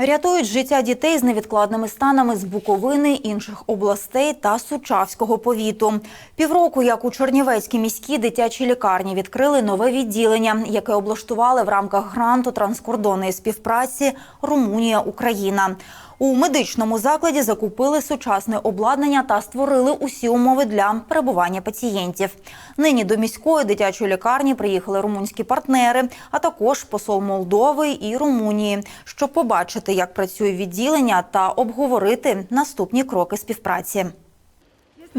Рятують життя дітей з невідкладними станами з Буковини, інших областей та Сучавського повіту. Півроку, як у Чернівецькій міській дитячій лікарні відкрили нове відділення, яке облаштували в рамках гранту транскордонної співпраці Румунія-Україна. У медичному закладі закупили сучасне обладнання та створили усі умови для перебування пацієнтів. Нині до міської дитячої лікарні приїхали румунські партнери, а також посол Молдови і Румунії, щоб побачити, як працює відділення та обговорити наступні кроки співпраці.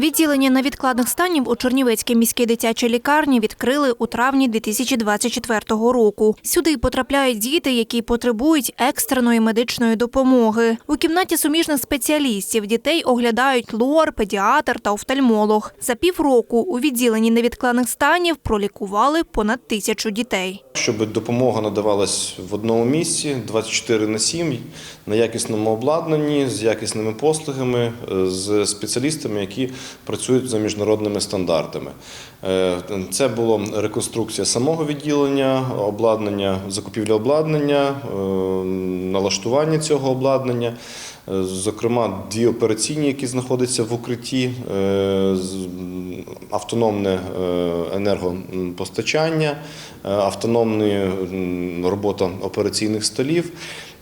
Відділення невідкладних станів у Чернівецькій міській дитячій лікарні відкрили у травні 2024 року. Сюди потрапляють діти, які потребують екстреної медичної допомоги. У кімнаті суміжних спеціалістів дітей оглядають лор, педіатр та офтальмолог. За півроку у відділенні невідкладних станів пролікували понад тисячу дітей. Щоб допомога надавалась в одному місці 24 на 7, на якісному обладнанні, з якісними послугами, е, з спеціалістами, які працюють за міжнародними стандартами. Е, Це була реконструкція самого відділення, обладнання, закупівля обладнання, е, налаштування цього обладнання. Е, Зокрема, дві операційні, які знаходяться в укритті, автономне е, енергопостачання, е, автономна робота операційних столів,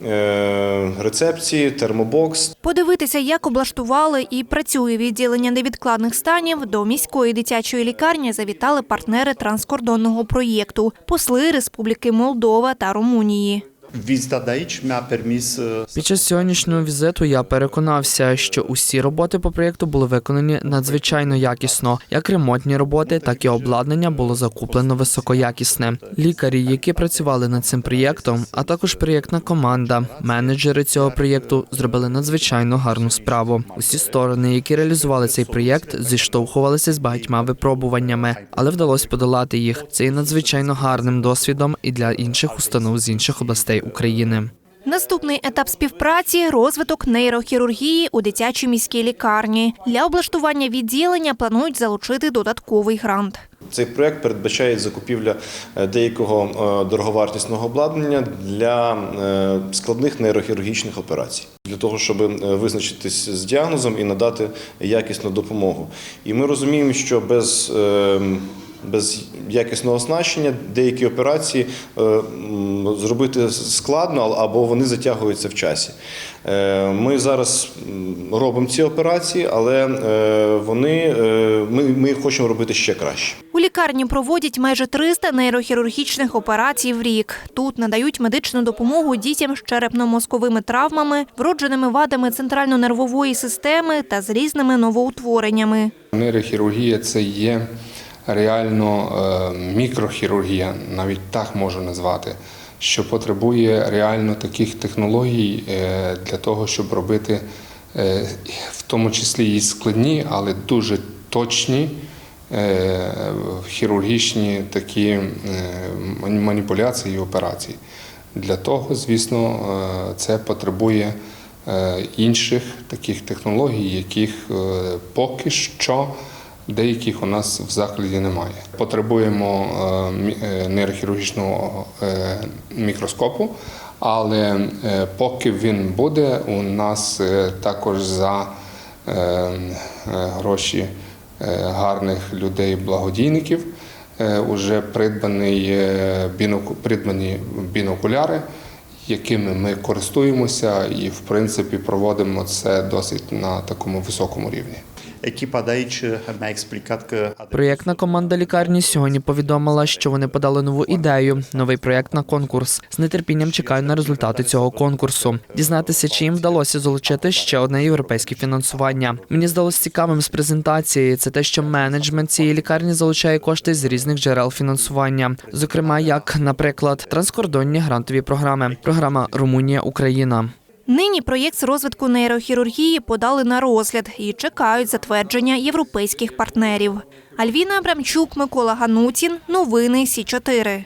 е, рецепції, термобокс. Подивитися, як облаштували і працює відділення невідкладних станів, до міської дитячої лікарні завітали партнери транскордонного проєкту – посли Республіки Молдова та Румунії. Mi-a permis uh, Під час сьогоднішнього візиту я переконався, що усі роботи по проєкту були виконані надзвичайно якісно. Як ремонтні роботи, так і обладнання було закуплено високоякісне. Лікарі, які працювали над цим проєктом, а також проєктна команда, менеджери цього проєкту зробили надзвичайно гарну справу. Усі сторони, які реалізували цей проєкт, зіштовхувалися з багатьма випробуваннями, але вдалося подолати їх. Це є надзвичайно гарним досвідом і для інших установ з інших областей України. Наступний етап співпраці – розвиток нейрохірургії у дитячій міській лікарні. Для облаштування відділення планують залучити додатковий грант. Цей проект передбачає закупівля е, деякого е, дороговартісного обладнання для е, складних нейрохірургічних операцій, для того, щоб визначитись з діагнозом і надати якісну допомогу. І ми розуміємо, що без е, без якісного оснащення деякі операції е, зробити складно або вони затягуються в часі. Е, Ми зараз робимо ці операції, але е, вони, ми, ми хочемо робити ще краще. У лікарні проводять майже 300 нейрохірургічних операцій в рік. Тут надають медичну допомогу дітям з черепно-мозковими травмами, вродженими вадами центрально-нервової системи та з різними новоутвореннями. Нейрохірургія це є реально е, мікрохірургія, навіть так можу назвати, що потребує реально таких технологій е, для того, щоб робити е, в тому числі і складні, але дуже точні. Хірургічні такі маніпуляції і операції. Для того, звісно, це потребує інших таких технологій, яких поки що деяких у нас в закладі немає. Потребуємо е, е, нейрохірургічного е, мікроскопу, але поки він буде, у нас також за гроші гарних людей, благодійників. е, Уже придбаний придбані бінокуляри, якими ми користуємося, і в принципі проводимо це досить на такому високому рівні. Echipa de aici mi-a Проєктна команда лікарні сьогодні повідомила, що вони подали нову ідею, новий проєкт на конкурс. З нетерпінням чекаю на результати цього конкурсу. Дізнатися, чи їм вдалося залучити ще одне європейське фінансування. Мені здалося цікавим з презентації. Це те, що менеджмент цієї лікарні залучає кошти з різних джерел фінансування, зокрема, як, наприклад, транскордонні грантові програми, програма Румунія Україна. Нині проєкт з розвитку нейрохірургії подали на розгляд і чекають затвердження європейських партнерів. Альвіна Абрамчук, Микола Ганутін. Новини Сі 4